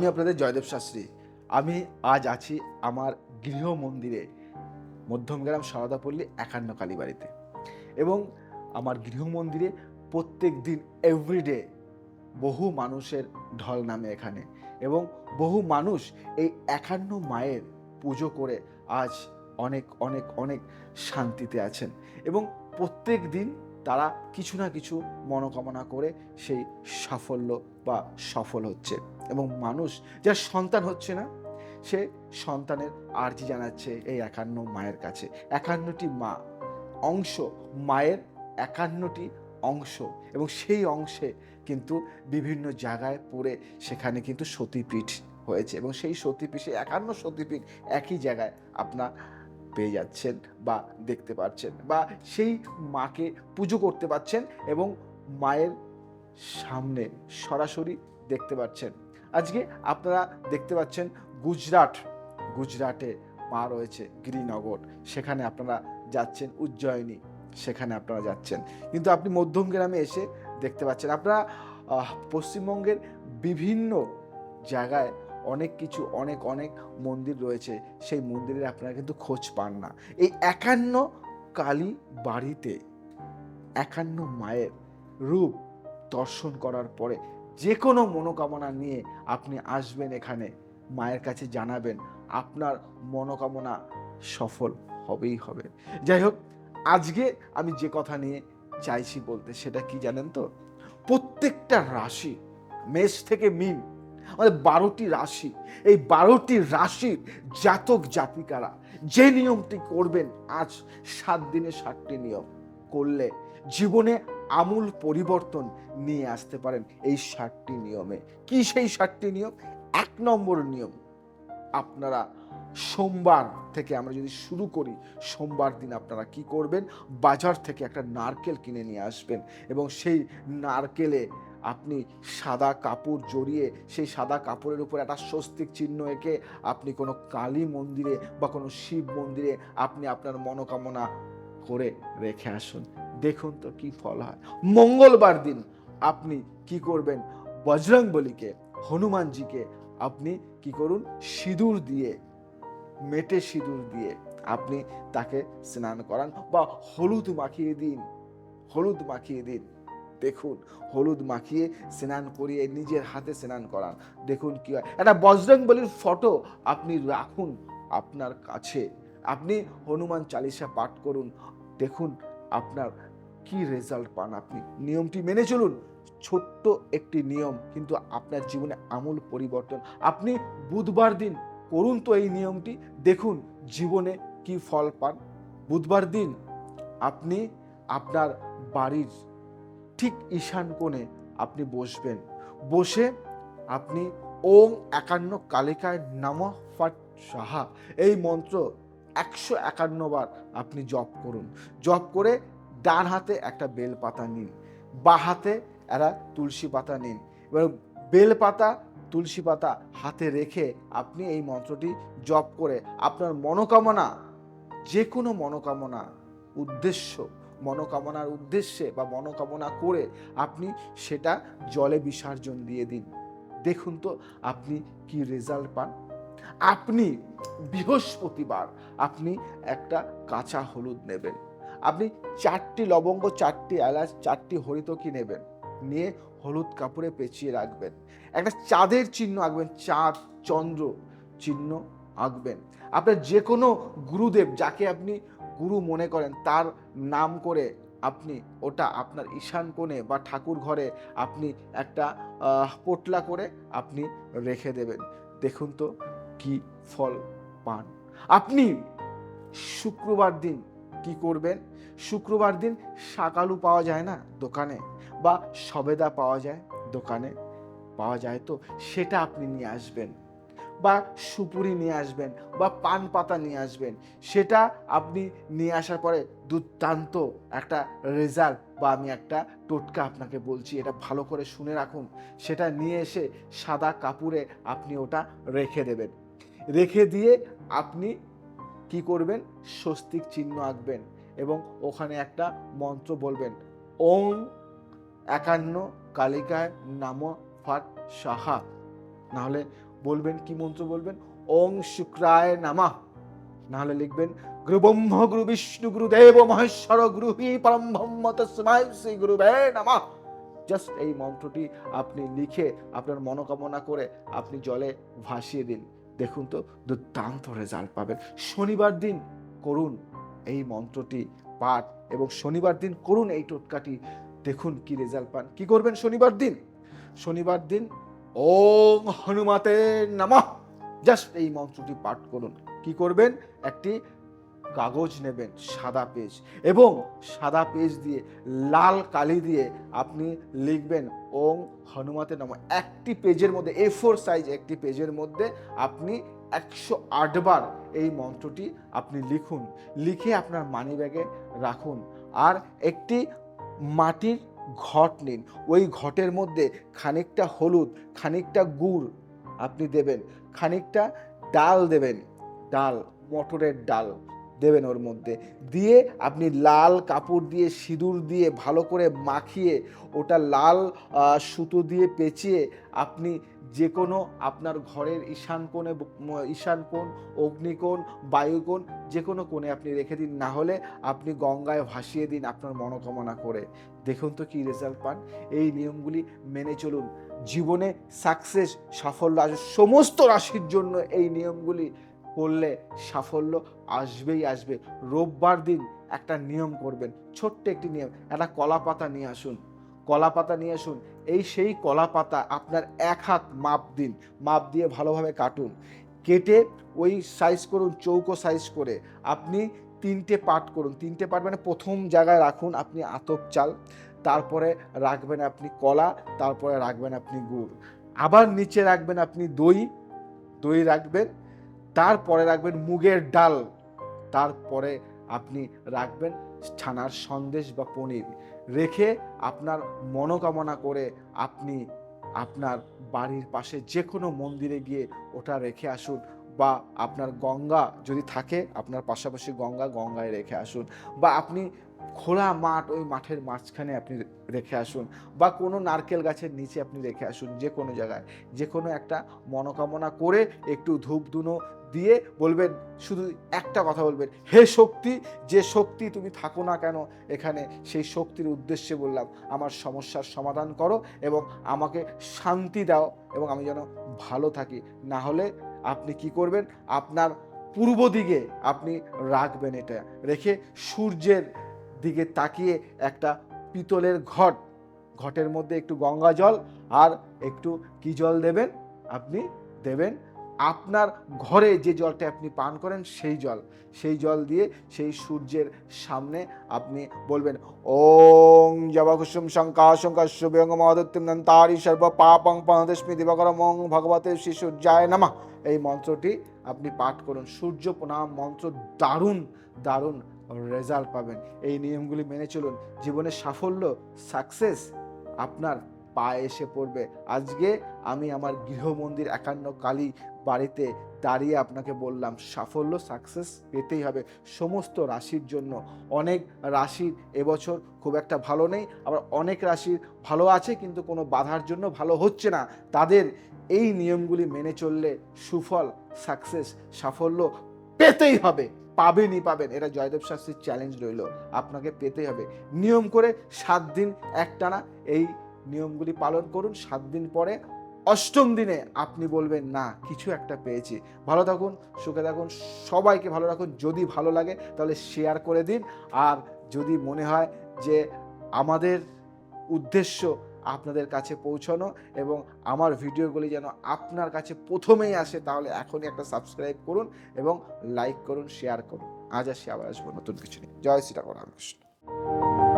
আমি আপনাদের জয়দেব শাস্ত্রী। আমি আজ আছি আমার গৃহ মন্দিরে মধ্যমগ্রাম সারদাপল্লী একান্ন কালীবাড়িতে। এবং আমার গৃহ মন্দিরে প্রত্যেক দিন এভরিডে বহু মানুষের ঢল নামে এখানে। এবং বহু মানুষ এই একান্ন মায়ের পুজো করে আজ অনেক অনেক অনেক শান্তিতে আছেন। এবং প্রত্যেক দিন তারা কিছু না কিছু মনোকামনা করে সেই সাফল্য বা সফল হচ্ছে এবং মানুষ যার সন্তান হচ্ছে না, সে সন্তানের আর্জি জানাচ্ছে এই একান্ন মায়ের কাছে। একান্নটি মা, অংশ মায়ের একান্নটি অংশ এবং সেই অংশে কিন্তু বিভিন্ন জায়গায় পড়ে সেখানে কিন্তু সতীপীঠ হয়েছে এবং সেই সতীপীঠে একান্ন সতীপীঠ একই জায়গায় আপনার পেয়ে যাচ্ছেন বা দেখতে পাচ্ছেন বা সেই মাকে পুজো করতে পাচ্ছেন এবং মায়ের সামনে সরাসরি দেখতে পাচ্ছেন। আজকে আপনারা দেখতে পাচ্ছেন গুজরাট, গুজরাটে মা রয়েছে গিরিনগর। সেখানে আপনারা যাচ্ছেন উজ্জয়িনী, সেখানে আপনারা যাচ্ছেন। কিন্তু আপনি মধ্যম গ্রামে এসে দেখতে পাচ্ছেন, আপনারা পশ্চিমবঙ্গের বিভিন্ন জায়গায় অনেক কিছু, অনেক অনেক মন্দির রয়েছে। সেই মন্দিরের আপনারা কিন্তু খোঁজ পান না। এই একান্ন কালী বাড়িতে, একান্ন মায়ের রূপ দর্শন করার পরে যে কোনো মনোকামনা নিয়ে আপনি আসবেন এখানে, মায়ের কাছে জানাবেন, আপনার মনোকামনা সফল হবেই হবে। যাই হোক, আজকে আমি যে কথা নিয়ে চাইছি বলতে, সেটা কি জানেন তো? প্রত্যেকটা রাশি, মেষ থেকে মিন, আমাদের বারোটি রাশি, এই বারোটি রাশির জাতক জাতিকারা যে নিয়মটি করবেন, আজ সাত দিনে সাতটি নিয়ম করলে জীবনে আমূল পরিবর্তন নিয়ে আসতে পারেন এই ষাটটি নিয়মে। কি সেই ষাটটি নিয়ম? এক নম্বর নিয়ম, আপনারা সোমবার থেকে আমরা যদি শুরু করি, সোমবার দিন আপনারা কি করবেন? বাজার থেকে একটা নারকেল কিনে নিয়ে আসবেন এবং সেই নারকেলে আপনি সাদা কাপড় জড়িয়ে, সেই সাদা কাপড়ের উপর একটা স্বস্তিক চিহ্ন এঁকে আপনি কোনো কালী মন্দিরে বা কোনো শিব মন্দিরে আপনি আপনার মনোকামনা করে রেখে আসুন। দেখুন তো কি ফল হয়। মঙ্গলবার দিন আপনি কি করবেন? বজরং বলিকে হনুমানজিকে আপনি কি করুন? সিঁদুর দিয়ে, মেটে সিঁদুর দিয়ে আপনি তাকে স্নান করান বা হলুদ মাখিয়ে দিন। হলুদ মাখিয়ে দিন। দেখুন, হলুদ মাখিয়ে স্নান করিয়ে নিজের হাতে স্নান করান। দেখুন কি হয়। একটা বজরং বলির ফটো আপনি রাখুন আপনার কাছে। আপনি হনুমান চালিসা পাঠ করুন। দেখুন আপনার কি রেজাল্ট পান আপনি? নিয়মটি মেনে চলুন। ছোট্ট একটি নিয়ম, কিন্তু আপনার জীবনে আমূল পরিবর্তন। আপনি বুধবার দিন করুন তো এই নিয়মটি, দেখুন জীবনে কি ফল পান। বুধবার দিন আপনি আপনার বাড়ির ঠিক ঈশান কোণে আপনি বসবেন। বসে আপনি ওং একান্ন কালিকায় নাম ফাট সাহা। এই মন্ত্র একশো একান্ন বার আপনি জপ করুন। জপ করে ডান হাতে একটা বেল পাতা নিন, বা হাতে একটা তুলসী পাতা নিন। এবার বেল পাতা তুলসী পাতা হাতে রেখে আপনি এই মন্ত্রটি জপ করে আপনার মনোকামনা যে কোনো মনোকামনা, উদ্দেশ্য, মনোকামনার উদ্দেশ্যে বা মনোকামনা করে আপনি সেটা জলে বিসর্জন দিয়ে দিন। দেখুন তো আপনি কি রেজাল্ট পান। আপনি বৃহস্পতিবার আপনি একটা কাঁচা হলুদ নেবেন। আপনি চারটি লবঙ্গ, চারটি এলাচ, চারটি হরিতকি নেবেন। নিয়ে হলুদ কাপড়ে পেঁচিয়ে রাখবেন। একটা চাঁদের চিহ্ন আঁকবেন, চাঁদ, চন্দ্র চিহ্ন আঁকবেন। আপনার যে কোনো গুরুদেব যাকে আপনি গুরু মনে করেন, তার নাম করে আপনি ওটা আপনার ঈশান কোণে বা ঠাকুর ঘরে আপনি একটা পোটলা করে আপনি রেখে দেবেন। দেখুন তো কি ফল পান। আপনি শুক্রবার দিন কি করবেন? শুক্রবার দিন শাকালু পাওয়া যায় না দোকানে বা সবেদা পাওয়া যায় দোকানে? পাওয়া যায় তো, সেটা আপনি নিয়ে আসবেন বা সুপুরি নিয়ে আসবেন বা পান পাতা নিয়ে আসবেন। সেটা আপনি নিয়ে আসার পরে দুর্দান্ত একটা রেজাল্ট বা আমি একটা টোটকা আপনাকে বলছি, এটা ভালো করে শুনে রাখুন। সেটা নিয়ে এসে সাদা কাপড়ে আপনি ওটা রেখে দেবেন। রেখে দিয়ে আপনি কি করবেন? স্বস্তিক চিহ্ন আঁকবেন এবং ওখানে একটা মন্ত্র বলবেন ওং একান্ন কালিকায় নাম ফাট সাহা। নাহলে বলবেন, কি মন্ত্র বলবেন? ওং শুক্রায় নামা। নাহলে লিখবেন গুরু ব্রহ্ম গুরু বিষ্ণু গুরু দেব মহেশ্বর গুরু হি পরম ব্রহ্ম তস্মাই শ্রী গুরু নামা। জাস্ট এই মন্ত্রটি আপনি লিখে আপনার মনোকামনা করে আপনি জলে ভাসিয়ে দিন। দেখুন তো দুর্দান্ত রেজাল্ট পাবেন। শনিবার দিন করুন এই মন্ত্রটি পাঠ এবং শনিবার দিন করুন এই টোটকাটি। দেখুন কি রেজাল্ট পান। কি করবেন শনিবার দিন? শনিবার দিন ওম হনুমাতে নামা। জাস্ট এই মন্ত্রটি পাঠ করুন। কি করবেন? একটি কাগজ নেবেন, সাদা পেজ এবং সাদা পেজ দিয়ে, লাল কালি দিয়ে আপনি লিখবেন, ওং হনুমাতে নম। একটি পেজের মধ্যে এ ফোর সাইজ একটি পেজের মধ্যে আপনি একশো আটবার এই মন্ত্রটি আপনি লিখুন। লিখে আপনার মানি ব্যাগে রাখুন। আর একটি মাটির ঘট নিন। ওই ঘটের মধ্যে খানিকটা হলুদ, খানিকটা গুড় আপনি দেবেন, খানিকটা ডাল দেবেন। ডাল, মটরের ডাল। দেবেন ওর মধ্যে। দিয়ে আপনি লাল কাপড় দিয়ে, সিঁদুর দিয়ে ভালো করে মাখিয়ে ওটা লাল সুতো দিয়ে পেঁচিয়ে আপনি যে কোনো আপনার ঘরের ঈশান কোণে ঈশান কোণ, অগ্নিকোণ, বায়ুকোণ যে কোনো কোণে আপনি রেখে দিন। না হলে আপনি গঙ্গায় ভাসিয়ে দিন আপনার মনোকামনা করে। দেখুন তো কী রেজাল্ট পান। এই নিয়মগুলি মেনে চলুন। জীবনে সাকসেস সাফল্য আসে সমস্ত রাশির জন্য এই নিয়মগুলি করলে সাফল্য আসবেই আসবে। রোববার দিন একটা নিয়ম করবেন, ছোট্ট একটি নিয়ম, একটা কলা পাতা নিয়ে আসুন। কলা পাতা নিয়ে আসুন, এই সেই কলা পাতা আপনার এক হাত মাপ দিন, মাপ দিয়ে ভালোভাবে কাটুন। কেটে ওই সাইজ করুন, চৌকো সাইজ করে আপনি তিনটে পার্ট করুন। তিনটে পার্ট মানে প্রথম জায়গায় রাখুন আপনি আতপ চাল, তারপরে রাখবেন আপনি কলা, তারপরে রাখবেন আপনি গুড়। আবার নিচে রাখবেন আপনি দই দই রাখবেন তারপরে রাখবেন মুগের ডাল। তারপরে আপনি রাখবেন ছানার সন্দেশ বা পনির। রেখে আপনার মনোকামনা করে আপনি আপনার বাড়ির পাশে যে কোনো মন্দিরে গিয়ে ওটা রেখে আসুন বা আপনার গঙ্গা যদি থাকে, আপনার পাশাপাশি গঙ্গা গঙ্গায় রেখে আসুন। বা আপনি খোলা মাঠ ওই মাঠের মাঝখানে আপনি রেখে আসুন বা কোনো নারকেল গাছের নিচে আপনি রেখে আসুন যে কোনো জায়গায়। যে কোনো একটা মনোকামনা করে একটু ধূপ ধুনো দিয়ে বলবেন, শুধু একটা কথা বলবেন, হে শক্তি, যে শক্তি তুমি থাকো না কেন এখানে, সেই শক্তির উদ্দেশ্যে বললাম, আমার সমস্যার সমাধান করো এবং আমাকে শান্তি দাও এবং আমি যেন ভালো থাকি। না হলে আপনি কি করবেন? আপনার পূর্ব দিকে আপনি রাখবেন এটা। রেখে সূর্যের দিকে তাকিয়ে একটা পিতলের ঘট, ঘটের মধ্যে একটু গঙ্গা জল আর একটু কি জল দেবেন? আপনি দেবেন আপনার ঘরে যে জলটা আপনি পান করেন সেই জল। সেই জল দিয়ে সেই সূর্যের সামনে আপনি বলবেন ওং জবাকুসুম শঙ্কা শঙ্কা শুভ্যং মহাদত্তিম নন্তারি সর্ব পাপং পনদস্মি দিবাকরমং ভগবতের শ্রী সূর্যায় নামা। এই মন্ত্রটি আপনি পাঠ করুন। সূর্য প্রণাম মন্ত্র দারুণ দারুণ। রেজাল্ট পাবেন। এই নিয়মগুলি মেনে চলুন। জীবনের সাফল্য সাকসেস আপনার পায়ে এসে পড়বে। আজকে আমি আমার গৃহমন্দির একান্ন কালী বাড়িতে দাঁড়িয়ে আপনাকে বললাম, সাফল্য সাকসেস পেতেই হবে সমস্ত রাশির জন্য। অনেক রাশির এবছর খুব একটা ভালো নেই, আবার অনেক রাশির ভালো আছে কিন্তু কোনো বাধার জন্য ভালো হচ্ছে না। তাদের এই নিয়মগুলি মেনে চললে সুফল সাকসেস সাফল্য পেতেই হবে। পাবেনই পাবেন। এটা জয়দেব শাস্ত্রীর চ্যালেঞ্জ রইল। আপনাকে পেতেই হবে। নিয়ম করে সাত দিন একটানা এই নিয়মগুলি পালন করুন। সাত দিন পরে অষ্টম দিনে আপনি বলবেন, না, কিছু একটা পেয়েছি। ভালো থাকুন, সুখে থাকুন, সবাইকে ভালো রাখুন। যদি ভালো লাগে তাহলে শেয়ার করে দিন। আর যদি মনে হয় যে আমাদের উদ্দেশ্য আপনাদের কাছে পৌঁছানো এবং আমার ভিডিওগুলি যেন আপনার কাছে প্রথমেই আসে, তাহলে এখনই একটা সাবস্ক্রাইব করুন এবং লাইক করুন শেয়ার করুন। আজ আসি, আবার আসব নতুন কিছু নিয়ে। জয় শ্রীরাম রামকৃষ্ণ